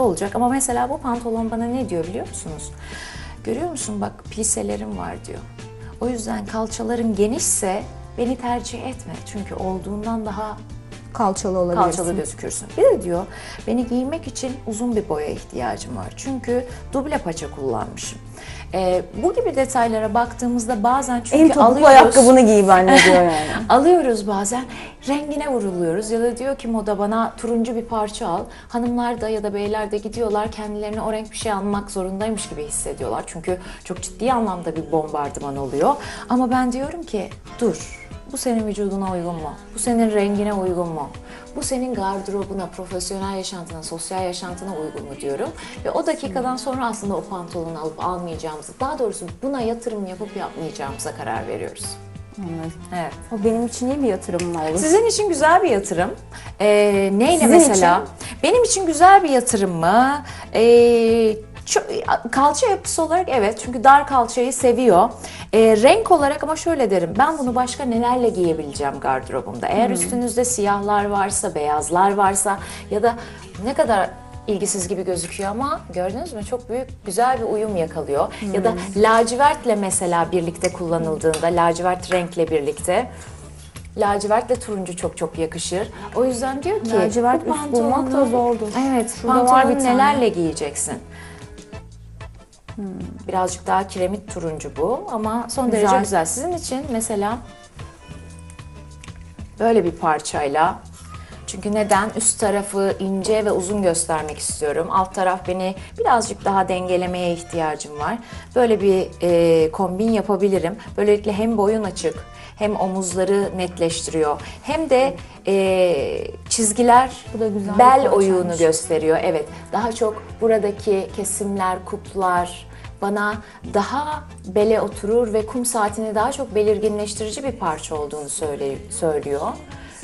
olacak. Ama mesela bu pantolon bana ne diyor biliyor musunuz? Görüyor musun bak pliselerim var diyor. O yüzden kalçaların genişse beni tercih etme. Çünkü olduğundan daha Kalçalı olabilirsin. kalçalı gözükürsün. Bir de diyor beni giymek için uzun bir boya ihtiyacım var. Çünkü duble paça kullanmışım. Ee, bu gibi detaylara baktığımızda bazen çünkü En topuklu alıyoruz. ayakkabını giy bence diyor yani. Alıyoruz bazen, rengine vuruluyoruz ya da diyor ki moda bana turuncu bir parça al. Hanımlar da ya da beyler de gidiyorlar kendilerine o renk bir şey almak zorundaymış gibi hissediyorlar. Çünkü çok ciddi anlamda bir bombardıman oluyor. Ama ben diyorum ki dur, bu senin vücuduna uygun mu? Bu senin rengine uygun mu? Bu senin gardırobuna, profesyonel yaşantına, sosyal yaşantına uygun mu diyorum. Ve o dakikadan sonra aslında o pantolonu alıp almayacağımızı, daha doğrusu buna yatırım yapıp yapmayacağımıza karar veriyoruz. Anladım. Evet. O benim için iyi bir yatırım mı olur? Sizin için güzel bir yatırım. Ee, neyle Sizin mesela? Benim için güzel bir yatırım mı? Ee, ço- kalça yapısı olarak evet çünkü dar kalçayı seviyor. Ee, renk olarak ama şöyle derim ben bunu başka nelerle giyebileceğim gardırobumda. Eğer üstünüzde siyahlar varsa, beyazlar varsa ya da ne kadar ilgisiz gibi gözüküyor ama gördünüz mü çok büyük güzel bir uyum yakalıyor. Ya da lacivertle mesela birlikte kullanıldığında lacivert renkle birlikte Lacivertle turuncu çok çok yakışır. O yüzden diyor ki Lacivert bu üst bulmak da zordur. Evet, Şurada pantolonu nelerle giyeceksin? Birazcık daha kiremit turuncu bu ama son Güzel. derece güzel. Sizin için mesela böyle bir parçayla çünkü neden? Üst tarafı ince ve uzun göstermek istiyorum. Alt taraf beni birazcık daha dengelemeye ihtiyacım var. Böyle bir e, kombin yapabilirim. Böylelikle hem boyun açık hem omuzları netleştiriyor. Hem de e, çizgiler Bu da güzel bel oyuğunu gösteriyor. Evet, daha çok buradaki kesimler, kuplar bana daha bele oturur ve kum saatini daha çok belirginleştirici bir parça olduğunu söyle, söylüyor.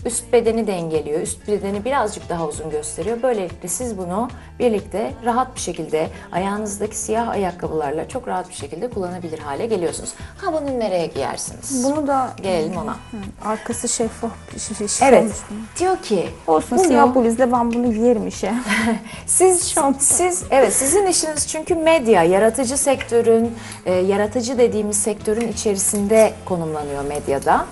Üst bedeni dengeliyor, üst bedeni birazcık daha uzun gösteriyor. Böylelikle siz bunu birlikte rahat bir şekilde ayağınızdaki siyah ayakkabılarla çok rahat bir şekilde kullanabilir hale geliyorsunuz. Ha bunu nereye giyersiniz? Bunu da Gelelim ona. Hı, arkası şeffaf bir şey. şey Evet, diyor ki Olsun bunu- siyah bluzla ben bunu giyerim işe. Siz Şampuan. siz evet sizin işiniz çünkü medya, yaratıcı sektörün, e, yaratıcı dediğimiz sektörün içerisinde konumlanıyor medyada.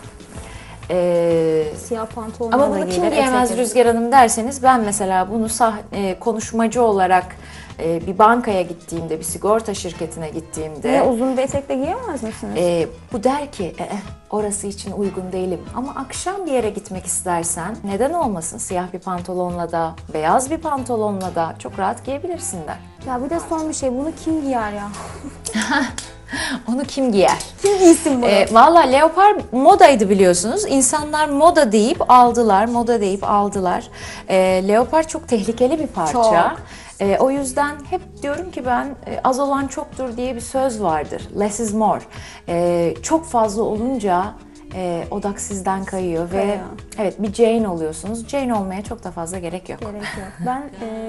E, siyah pantolonla ama bunu kim giyemez etekle. Rüzgar Hanım derseniz ben mesela bunu sah e, konuşmacı olarak e, bir bankaya gittiğimde, bir sigorta şirketine gittiğimde Ve uzun bir etekle giyemez misiniz? e, bu der ki "E, e, orası için uygun değilim ama akşam bir yere gitmek istersen neden olmasın siyah bir pantolonla da beyaz bir pantolonla da çok rahat giyebilirsin der. Ya bir de son bir şey bunu kim giyer ya? Onu kim giyer? Kim giysin bunu? E, Valla leopar modaydı biliyorsunuz. İnsanlar moda deyip aldılar, moda deyip aldılar. E, leopar çok tehlikeli bir parça. Çok. E, o yüzden hep diyorum ki ben e, az olan çoktur diye bir söz vardır. Less is more. E, çok fazla olunca e, odak sizden kayıyor ve Kayıyor. evet bir Jane oluyorsunuz. Jane olmaya çok da fazla gerek yok. Gerek yok. Ben e,